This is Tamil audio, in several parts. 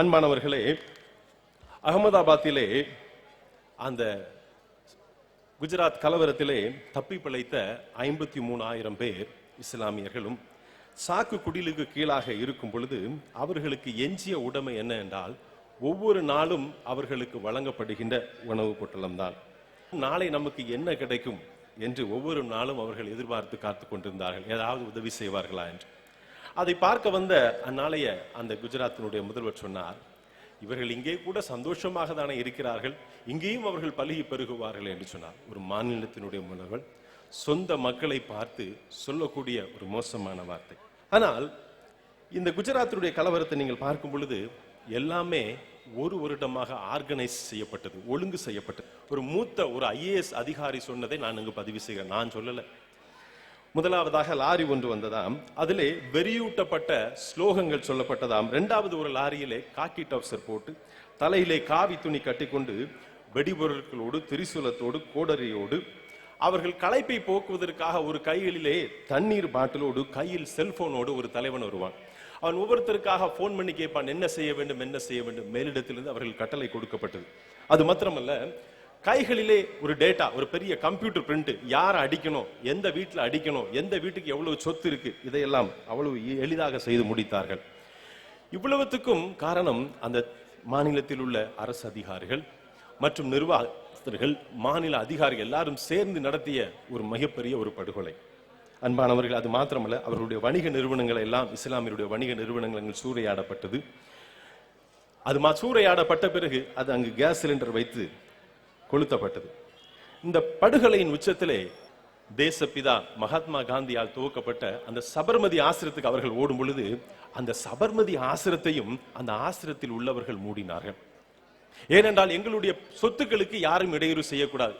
அன்பானவர்களே அகமதாபாத்திலே அந்த குஜராத் கலவரத்திலே தப்பி பிழைத்த ஐம்பத்தி மூணாயிரம் பேர் இஸ்லாமியர்களும் சாக்கு குடிலுக்கு கீழாக இருக்கும் பொழுது அவர்களுக்கு எஞ்சிய உடைமை என்ன என்றால் ஒவ்வொரு நாளும் அவர்களுக்கு வழங்கப்படுகின்ற உணவு பொட்டலம்தான். நாளை நமக்கு என்ன கிடைக்கும் என்று ஒவ்வொரு நாளும் அவர்கள் எதிர்பார்த்து காத்து கொண்டிருந்தார்கள். ஏதாவது உதவி செய்வார்களா என்று. அதை பார்க்க வந்த அந்நாளைய அந்த குஜராத்தினுடைய முதல்வர் சொன்னார் இவர்கள் இங்கே கூட சந்தோஷமாக தானே இருக்கிறார்கள் இங்கேயும் அவர்கள் பழகி பெருகுவார்கள் என்று சொன்னார். ஒரு மாநிலத்தினுடைய முதல்வர் சொந்த மக்களை பார்த்து சொல்லக்கூடிய ஒரு மோசமான வார்த்தை. ஆனால் இந்த குஜராத்தினுடைய கலவரத்தை நீங்கள் பார்க்கும் பொழுது எல்லாமே ஒரு வருடமாக ஆர்கனைஸ் செய்யப்பட்டது ஒழுங்கு செய்யப்பட்டது. ஒரு மூத்த ஒரு ஐஏஎஸ் அதிகாரி சொன்னதை நான் இங்கு பதிவு செய்கிறேன். நான் சொல்லலை. முதலாவதாக லாரி ஒன்று வந்ததாம். அதிலே வெறியூட்டப்பட்ட ஸ்லோகங்கள் சொல்லப்பட்டதாம். ரெண்டாவது ஒரு லாரியிலே காக்கி டவுசர் போட்டு தலையிலே காவி துணி கட்டிக்கொண்டு வெடிபொருட்களோடு திரிசூலத்தோடு கோடரியோடு அவர்கள் களைப்பை போக்குவதற்காக ஒரு கைகளிலே தண்ணீர் பாட்டிலோடு கையில் செல்போனோடு ஒரு தலைவன் வருவான். அவன் ஒவ்வொருத்தருக்காக போன் பண்ணி கேட்பான் என்ன செய்ய வேண்டும் என்ன செய்ய வேண்டும்? மேலிடத்திலிருந்து அவர்கள் கட்டளை கொடுக்கப்பட்டது. அது மாத்திரமல்ல கைகளிலே ஒரு டேட்டா ஒரு பெரிய கம்ப்யூட்டர் பிரிண்ட் யாரை அடிக்கணும் எந்த வீட்டில் அடிக்கணும் எந்த வீட்டுக்கு எவ்வளவு சொத்து இருக்கு இதையெல்லாம் அவ்வளவு எளிதாக செய்து முடித்தார்கள். இவ்வளவுத்துக்கும் காரணம் அந்த மாநிலத்தில் உள்ள அரசு அதிகாரிகள் மற்றும் நிர்வாகஸ்தர்கள் மாநில அதிகாரிகள் எல்லாரும் சேர்ந்து நடத்திய ஒரு மிகப்பெரிய ஒரு படுகொலை. அன்பானவர்கள் அது மாத்திரமல்ல அவர்களுடைய வணிக நிறுவனங்கள் எல்லாம் இஸ்லாமியருடைய வணிக நிறுவனங்கள் சூறையாடப்பட்டது. அது மா சூறையாடப்பட்ட பிறகு அது அங்கு கேஸ் சிலிண்டர் வைத்து கொளுத்தப்பட்டது. இந்த படுகொலையின் உச்சத்திலே தேசப்பிதா மகாத்மா காந்தியால் துவக்கப்பட்ட அந்த சபர்மதி ஆசிரத்துக்கு அவர்கள் ஓடும் பொழுது அந்த சபர்மதி ஆசிரத்தையும் அந்த ஆசிரத்தில் உள்ளவர்கள் மூடினார்கள். ஏனென்றால் எங்களுடைய சொத்துக்களுக்கு யாரும் இடையூறு செய்யக்கூடாது.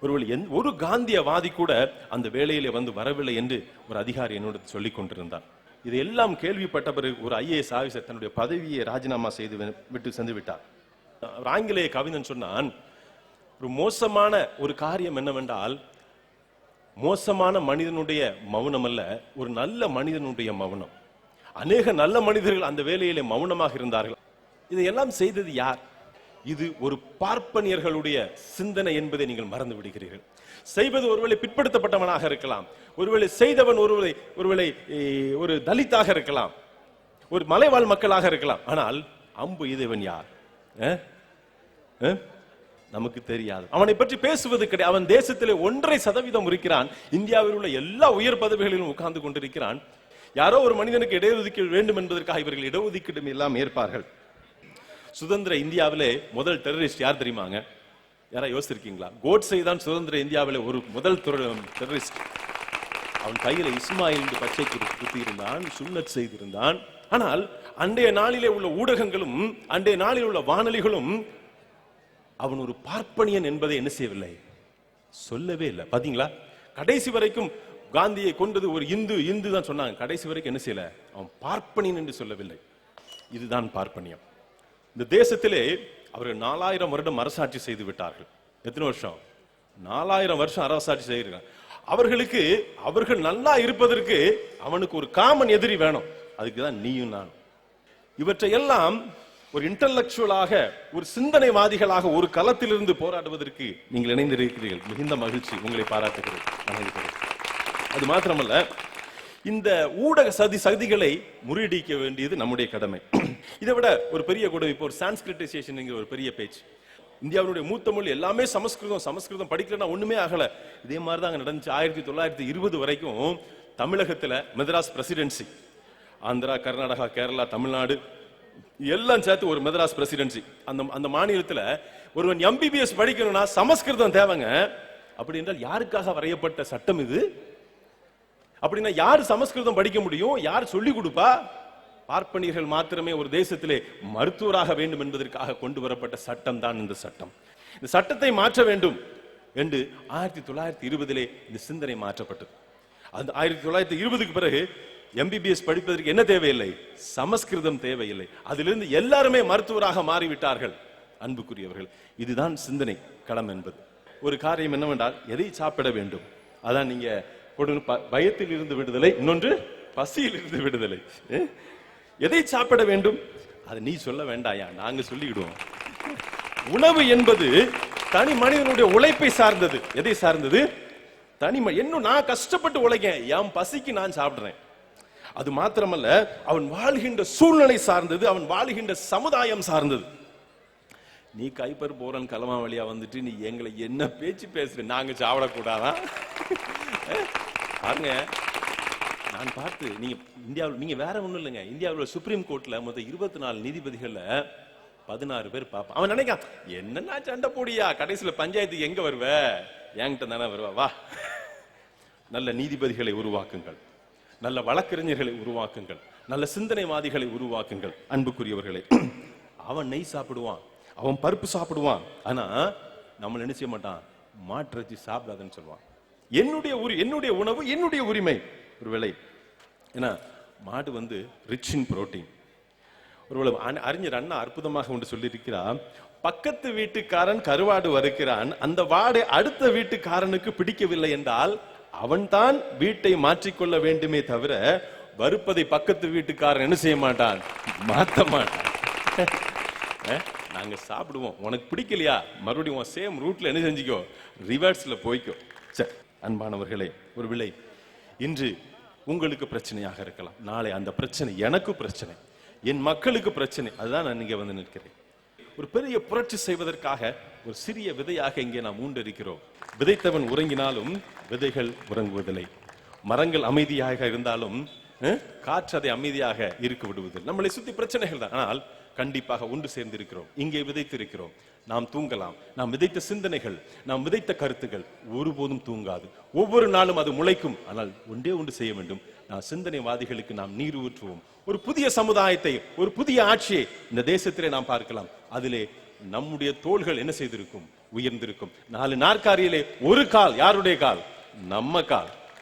ஒருவேளை எந்த- ஒரு காந்தியவாதி கூட அந்த வேலையிலே வந்து வரவில்லை என்று ஒரு அதிகாரி என்னோட சொல்லிக் கொண்டிருந்தார் இதையெல்லாம் கேள்விப்பட்ட பிறகு ஒரு ஐஏஎஸ் ஆஃபீஸர் தன்னுடைய பதவியை ராஜினாமா செய்து விட்டு சென்று விட்டார். ஆங்கிலேய கவிஞன் சொன்னான் ஒரு மோசமான ஒரு காரியம் என்னவென்றால் மோசமான மனிதனுடைய மௌனம் அல்ல ஒரு நல்ல மனிதனுடைய மௌனம். அநேக நல்ல மனிதர்கள் அந்த வேலையிலே மௌனமாக இருந்தார்கள். இதையெல்லாம் செய்தது யார்? இது ஒரு பார்ப்பனியர்களுடைய சிந்தனை என்பதை நீங்கள் மறந்து விடுகிறீர்கள். செய்வது ஒருவேளை பிற்படுத்தப்பட்டவனாக இருக்கலாம். ஒருவேளை செய்தவன் ஒருவேளை ஒருவேளை ஒரு தலித்தாக இருக்கலாம். ஒரு மலைவாழ் மக்களாக இருக்கலாம். ஆனால் அம்பு இதுவன் யார்? ஆ? நமக்கு தெரியாது. அவனை பற்றி பேசுவது கிடையாது. அவன் தேசத்திலே ஒன்றரை சதவீதம் இருக்கிறான். இந்தியாவில் உள்ள எல்லா உயர் பதவிகளிலும் உட்கார்ந்து கொண்டிருக்கிறான். யாரோ ஒரு மனிதனுக்கு இடஒதுக்கீடு வேண்டும் என்பதற்காக இவர்கள் இடஒதுக்கீடும் எல்லாம் ஏற்பார்கள். சுதந்திர இந்தியாவிலே முதல் டெரரிஸ்ட் யார் தெரியுமாங்க யாரா யோசிச்சிருக்கீங்களா? கோட்ஸை தான் சுதந்திர இந்தியாவிலே ஒரு முதல் டெரரிஸ்ட் அவன் கையில இஸ்மாயில் பச்சை குத்தி இருந்தான் சுன்னத் செய்திருந்தான். ஆனால் அன்றைய நாளிலே உள்ள ஊடகங்களும் அன்றைய நாளில் உள்ள வானொலிகளும் அவன் ஒரு பார்ப்பனியன் என்பதை என்ன செய்யவில்லை? சொல்லவே இல்லை. பாத்தீங்களா? கடைசி வரைக்கும் காந்தியை கொண்டது ஒரு இந்து இந்து தான் சொன்னாங்க. கடைசி வரைக்கும் என்ன செய்யல? அவன் பார்ப்பனியன் என்று சொல்லவில்லை. இதுதான் பார்ப்பனியம். இந்த தேசத்திலே அவர்கள் நாலாயிரம் வருடம் அரசாட்சி செய்து விட்டார்கள். எத்தனை வருஷம்? நாலாயிரம் வருஷம் அரசாட்சி செய்திருக்காங்க. அவர்களுக்கு அவர்கள் நல்லா இருப்பதற்கு அவனுக்கு ஒரு காமன் எதிரி வேணும். அதுக்கு தான் நீயும் நானும். இவற்றையெல்லாம் ஒரு இன்டலெக்சுவலாக ஒரு சிந்தனைவாதிகளாக ஒரு களத்திலிருந்து போராடுவதற்கு நீங்கள் இணைந்திருக்கிறீர்கள். மிகுந்த மகிழ்ச்சி உங்களை பாராட்டுகிறேன். அது மாத்திரமல்ல இந்த ஊடக சதி சதிகளை முறியடிக்க வேண்டியது நம்முடைய கடமை. இதை விட ஒரு பெரிய கூட இப்போ ஒரு சான்ஸ்கிரிட்டைசேஷன் ஒரு பெரிய பேச்சு. இந்தியாவுடைய மூத்த மொழி எல்லாமே சமஸ்கிருதம் சமஸ்கிருதம் படிக்கலன்னா ஒண்ணுமே ஆகல. இதே மாதிரி தான் நடந்துச்சு ஆயிரத்தி தொள்ளாயிரத்தி இருபது வரைக்கும் தமிழகத்துல மெட்ராஸ் பிரசிடென்சி. ஆந்திரா கர்நாடகா கேரளா தமிழ்நாடு எல்லாம் சேர்த்து ஒரு மெதராஸ் பிரசிடென்சி அந்த அந்த மாநிலத்தில் ஒருவன் எம்பிபிஎஸ் படிக்கணும்னா சமஸ்கிருதம் தேவைங்க. அப்படி என்றால் யாருக்காக வரையப்பட்ட சட்டம் இது? அப்படின்னா யார் சமஸ்கிருதம் படிக்க முடியும்? யார் சொல்லி கொடுப்பா? பார்ப்பனியர்கள் மாத்திரமே ஒரு தேசத்திலே மருத்துவராக வேண்டும் என்பதற்காக கொண்டு வரப்பட்ட சட்டம் தான் இந்த சட்டம். இந்த சட்டத்தை மாற்ற வேண்டும் என்று ஆயிரத்தி தொள்ளாயிரத்தி இருபதிலே இந்த சிந்தனை மாற்றப்பட்டது. அந்த ஆயிரத்தி தொள்ளாயிரத்தி இருபதுக்கு பிறகு எம்பிபிஎஸ் படிப்பதற்கு என்ன தேவையில்லை? சமஸ்கிருதம் தேவையில்லை. அதிலிருந்து எல்லாருமே மருத்துவராக மாறிவிட்டார்கள். அன்புக்குரியவர்கள் இதுதான் சிந்தனை களம் என்பது. ஒரு காரியம் என்னவென்றால் எதை சாப்பிட வேண்டும்? அதான் நீங்க ப- பயத்தில் இருந்து விடுதலை இன்னொன்று பசியில் இருந்து விடுதலை எதை சாப்பிட வேண்டும்? அது நீ சொல்ல வேண்டாயா? நாங்க சொல்லிக்கிடுவோம். உணவு என்பது தனி மனிதனுடைய உழைப்பை சார்ந்தது. எதை சார்ந்தது? தனி ம- இன்னும் நான் கஷ்டப்பட்டு உழைக்கேன். என் பசிக்கு நான் சாப்பிடுறேன். அது மாத்திரமல்ல அவன் வாழ்கின்ற சூழ்நிலை சார்ந்தது அவன் வாழ்கின்ற சமுதாயம் சார்ந்தது. நீ கைப்பர் போறன் கலமா வழியா வந்துட்டு நீ எங்களை என்ன பேச்சு பேசுற? நாங்க சாப்பிடக்கூடாதா பாருங்க நான் பார்த்து நீங்க இந்தியாவில் நீங்க வேற ஒண்ணும் இல்லைங்க. இந்தியாவில் சுப்ரீம் கோர்ட்ல மொத்தம் இருபத்தி நாலு நீதிபதிகள்ல பதினாறு பேர் பார்ப்பான் அவன் நினைக்கான் என்னன்னா சண்டை போடியா? கடைசியில் பஞ்சாயத்துக்கு எங்க வருவ? என்கிட்ட தானே வருவா வா. நல்ல நீதிபதிகளை உருவாக்குங்கள். நல்ல வழக்கறிஞர்களை உருவாக்குங்கள். நல்ல சிந்தனைவாதிகளை உருவாக்குங்கள் அன்புக்குரியவர்களை. அவன் நெய் சாப்பிடுவான் அவன் பருப்பு சாப்பிடுவான். ஆனா நம்ம நினைச்ச மாட்டான்? மாற்றச்சி சாப்பிடாதுன்னு சொல்லுவான். என்னுடைய உரி என்னுடைய உணவு என்னுடைய உரிமை. ஒரு விலை ஏன்னா மாடு வந்து ரிச் இன் புரோட்டீன் ஒருவேளை அ- அறிஞர் அண்ணா அற்புதமாக ஒன்று சொல்லியிருக்கிறார். பக்கத்து வீட்டுக்காரன் கருவாடு வறுக்கிறான் அந்த வாடு அடுத்த வீட்டுக்காரனுக்கு பிடிக்கவில்லை என்றால் அவன்தான் வீட்டை மாற்றிக்கொள்ள வேண்டுமே தவிர வறுப்பதை பக்கத்து வீட்டுக்காரன் என்ன செய்ய மாட்டான்? மாத்த மாட்டான். நாங்க சாப்பிடுவோம். உனக்கு பிடிக்கலையா? மறுபடியும் உன் சேம் ரூட்ல என்ன செஞ்சுக்கோ? ரிவர்ஸ்ல போய்க்கோ. சரி அன்பானவர்களே ஒரு விலை. இன்று உங்களுக்கு பிரச்சனையாக இருக்கலாம். நாளை அந்த பிரச்சனை எனக்கு பிரச்சனை. என் மக்களுக்கு பிரச்சனை. அதுதான் நான் இங்கே வந்து நிற்கிறேன். ஒரு பெரிய புரட்சி செய்வதற்காக ஒரு சிறிய விதையாக இங்கே நாம் ஊண்டிருக்கிறோம் விதைத்தவன் உறங்கினாலும் விதைகள் உறங்குவதில்லை. மரங்கள் அமைதியாக இருந்தாலும் காற்று அதை அமைதியாக இருக்க விடுவதில்லை. நம்மளை சுத்தி பிரச்சனைகள் தான். ஆனால் கண்டிப்பாக ஒன்று சேர்ந்து இருக்கிறோம் இங்கே விதைத்திருக்கிறோம். நாம் தூங்கலாம். நாம் விதைத்த சிந்தனைகள் நாம் விதைத்த கருத்துக்கள் ஒருபோதும் தூங்காது. ஒவ்வொரு நாளும் அது முளைக்கும். ஆனால் ஒன்றே ஒன்று செய்ய வேண்டும். நான் சிந்தனைவாதிகளுக்கு நாம் நீர் ஊற்றுவோம். ஒரு புதிய சமுதாயத்தை ஒரு புதிய ஆட்சியை இந்த தேசத்திலே நாம் பார்க்கலாம். அதிலே நம்முடைய தோள்கள் என்ன செய்திருக்கும்? உயர்ந்திருக்கும். நாலு நாற்காரியிலே ஒரு கால் யாருடைய கால்? நம்ம கால்.